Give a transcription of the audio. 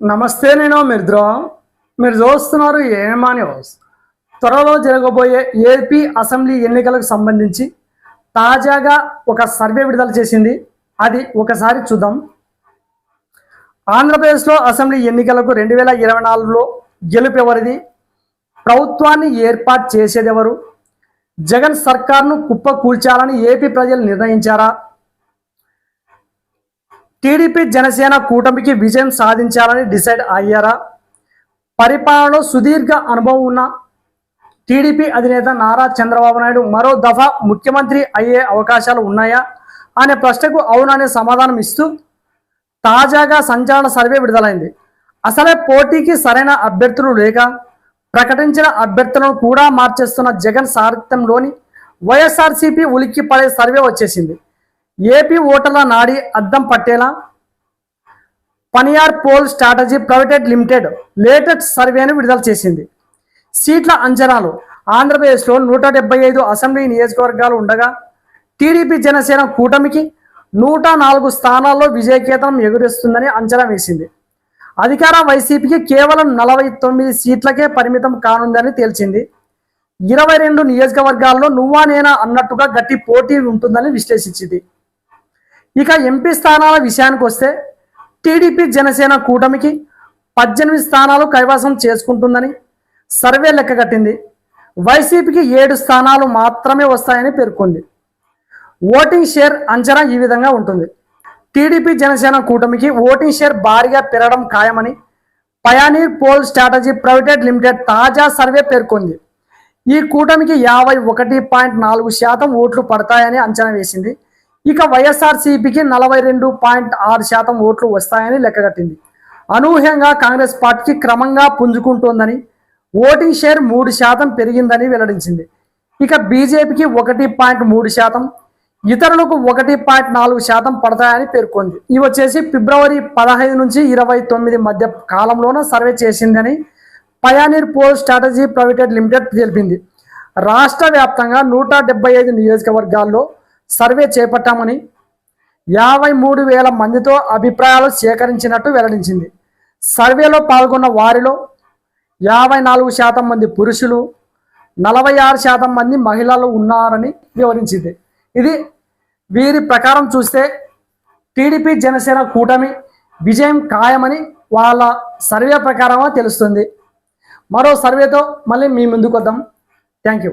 నమస్తే నేను మిర్ద్రో మీరు చూస్తున్నారు ఏమాని న్యూస్ త్వరలో జరగబోయే ఏపీ అసెంబ్లీ ఎన్నికలకు సంబంధించి తాజాగా ఒక సర్వే విడుదల చేసింది. అది ఒకసారి చూద్దాం. ఆంధ్రప్రదేశ్లో అసెంబ్లీ ఎన్నికలకు రెండు వేల ఇరవై నాలుగులో గెలుపెవరిది ప్రభుత్వాన్ని ఏర్పాటు చేసేదెవరు జగన్ సర్కార్ను కుప్ప కూల్చాలని ఏపీ ప్రజలు నిర్ణయించారా? టీడీపీ జనసేన కూటమికి విజయం సాధించాలని డిసైడ్ అయ్యారా? పరిపాలనలో సుదీర్ఘ అనుభవం ఉన్న టీడీపీ అధినేత నారా చంద్రబాబు నాయుడు మరో దఫా ముఖ్యమంత్రి అయ్యే అవకాశాలు ఉన్నాయా? అనే ప్రశ్నకు అవుననే సమాధానం ఇస్తూ తాజాగా సంచలన సర్వే విడుదలైంది. అసలే పోటీకి సరైన అభ్యర్థులు లేక ప్రకటించిన అభ్యర్థులను కూడా మార్చేస్తున్న జగన్ సారథ్యంలోని వైఎస్ఆర్సీపీ ఉలిక్కి పడే సర్వే వచ్చేసింది. ఏపీ ఓటర్ల నాడి అద్దం పట్టేలా? Pioneer Poll Strategy private limited latest సర్వేను విడుదల చేసింది. సీట్ల అంచనాలు ఆంధ్రప్రదేశ్లో నూట డెబ్బై ఐదు అసెంబ్లీ నియోజకవర్గాలు ఉండగా టీడీపీ జనసేన కూటమికి నూట నాలుగు స్థానాల్లో విజయకేతనం ఎగురేస్తుందని అంచనా వేసింది. అధికార వైసీపీకి కేవలం నలభై తొమ్మిది సీట్లకే పరిమితం కానుందని తేల్చింది. ఇరవై రెండు నియోజకవర్గాల్లో నువ్వా నేనా అన్నట్టుగా గట్టి పోటీ ఉంటుందని విశ్లేషించింది. ఇక ఎంపీ స్థానాల విషయానికి వస్తే టీడీపీ జనసేన కూటమికి పద్దెనిమిది స్థానాలు కైవసం చేసుకుంటుందని సర్వే లెక్కగట్టింది వైసీపీకి ఏడు స్థానాలు మాత్రమే వస్తాయని పేర్కొంది. ఓటింగ్ షేర్ అంచనా ఈ విధంగా ఉంటుంది. టీడీపీ జనసేన కూటమికి ఓటింగ్ షేర్ భారీగా పెరగడం ఖాయమని Pioneer Poll Strategy private limited తాజా సర్వే పేర్కొంది. ఈ కూటమికి యాభై ఒకటి పాయింట్ నాలుగు శాతం ఓట్లు పడతాయని అంచనా వేసింది. ఇక వైఎస్ఆర్సీపీకి నలభై రెండు పాయింట్ ఆరు శాతం ఓట్లు వస్తాయని లెక్కగట్టింది అనూహ్యంగా కాంగ్రెస్ పార్టీకి క్రమంగా పుంజుకుంటోందని ఓటింగ్ షేర్ మూడు శాతం పెరిగిందని వెల్లడించింది. ఇక బీజేపీకి ఒకటి పాయింట్ మూడు శాతం ఇతరులకు ఒకటి పాయింట్ నాలుగు శాతం పడతాయని పేర్కొంది. ఇవి వచ్చేసి ఫిబ్రవరి పదహైదు నుంచి ఇరవై తొమ్మిది మధ్య కాలంలోనూ సర్వే చేసిందని Pioneer Poll Strategy private limited తెలిపింది. రాష్ట్ర వ్యాప్తంగా నూట డెబ్బై ఐదు నియోజకవర్గాల్లో సర్వే చేపట్టామని యాభై మూడు వేల మందితో అభిప్రాయాలు సేకరించినట్టు వెల్లడించింది. సర్వేలో పాల్గొన్న వారిలో యాభై నాలుగు శాతం మంది పురుషులు నలభై ఆరు శాతం మంది మహిళలు ఉన్నారని వివరించింది. ఇది వీరి ప్రకారం చూస్తే టీడీపీ జనసేన కూటమి విజయం ఖాయమని వాళ్ళ సర్వే ప్రకారమే తెలుస్తుంది. మరో సర్వేతో మళ్ళీ మీ ముందుకు వద్దాం. Thank you.